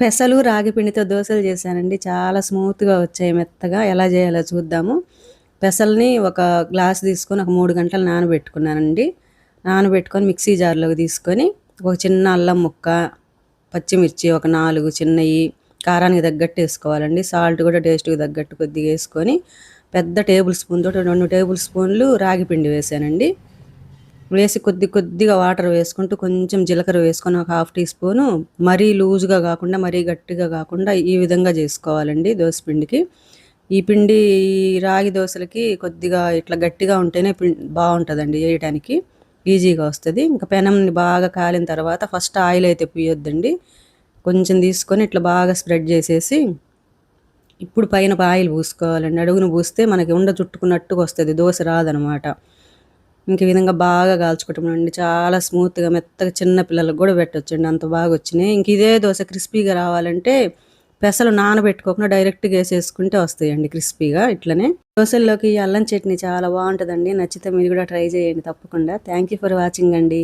పెసలు రాగి పిండితో దోశలు చేశానండి. చాలా స్మూత్గా వచ్చాయి మెత్తగా. ఎలా చేయాలో చూద్దాము. పెసల్ని ఒక గ్లాస్ తీసుకొని ఒక మూడు గంటలు నానబెట్టుకున్నానండి. నానబెట్టుకొని మిక్సీ జార్లోకి తీసుకొని ఒక చిన్న అల్లం ముక్క పచ్చిమిర్చి ఒక నాలుగు చిన్నవి కారానికి తగ్గట్టు వేసుకోవాలండి. సాల్ట్ కూడా టేస్ట్కి తగ్గట్టు కొద్దిగా వేసుకొని పెద్ద టేబుల్ స్పూన్ తోటి రెండు టేబుల్ స్పూన్లు రాగి పిండి వేసానండి. వేసి కొద్ది కొద్దిగా వాటర్ వేసుకుంటూ కొంచెం జీలకర్ర వేసుకొని ఒక హాఫ్ టీ స్పూను మరీ లూజ్గా కాకుండా మరీ గట్టిగా కాకుండా ఈ విధంగా చేసుకోవాలండి పిండికి. ఈ పిండి రాగి దోశలకి కొద్దిగా ఇట్లా గట్టిగా ఉంటేనే పిండి బాగుంటుందండి వేయడానికి ఈజీగా వస్తుంది. ఇంకా పెనంని బాగా కాలిన తర్వాత ఫస్ట్ ఆయిల్ అయితే పోయొద్దండి. కొంచెం తీసుకొని ఇట్లా బాగా స్ప్రెడ్ చేసేసి ఇప్పుడు పైన ఆయిల్ పూసుకోవాలండి. అడుగును పూస్తే మనకి ఉండ చుట్టుకున్నట్టుగా వస్తుంది. దోశ రాదనమాట. ఇంక విధంగా బాగా కాల్చుకుంటామండి చాలా స్మూత్గా మెత్తగా చిన్న పిల్లలకు కూడా పెట్టొచ్చండి. అంత బాగా వచ్చినాయి. ఇంక ఇదే దోశ క్రిస్పీగా రావాలంటే పెసలు నానబెట్టుకోకుండా డైరెక్ట్గా వేసేసుకుంటే వస్తాయండి క్రిస్పీగా ఇట్లనే. దోశల్లోకి అల్లం చట్నీ చాలా బాగుంటుందండి. నచ్చితే మీరు కూడా ట్రై చేయండి తప్పకుండా. థ్యాంక్ యూ ఫర్ వాచింగ్ అండి.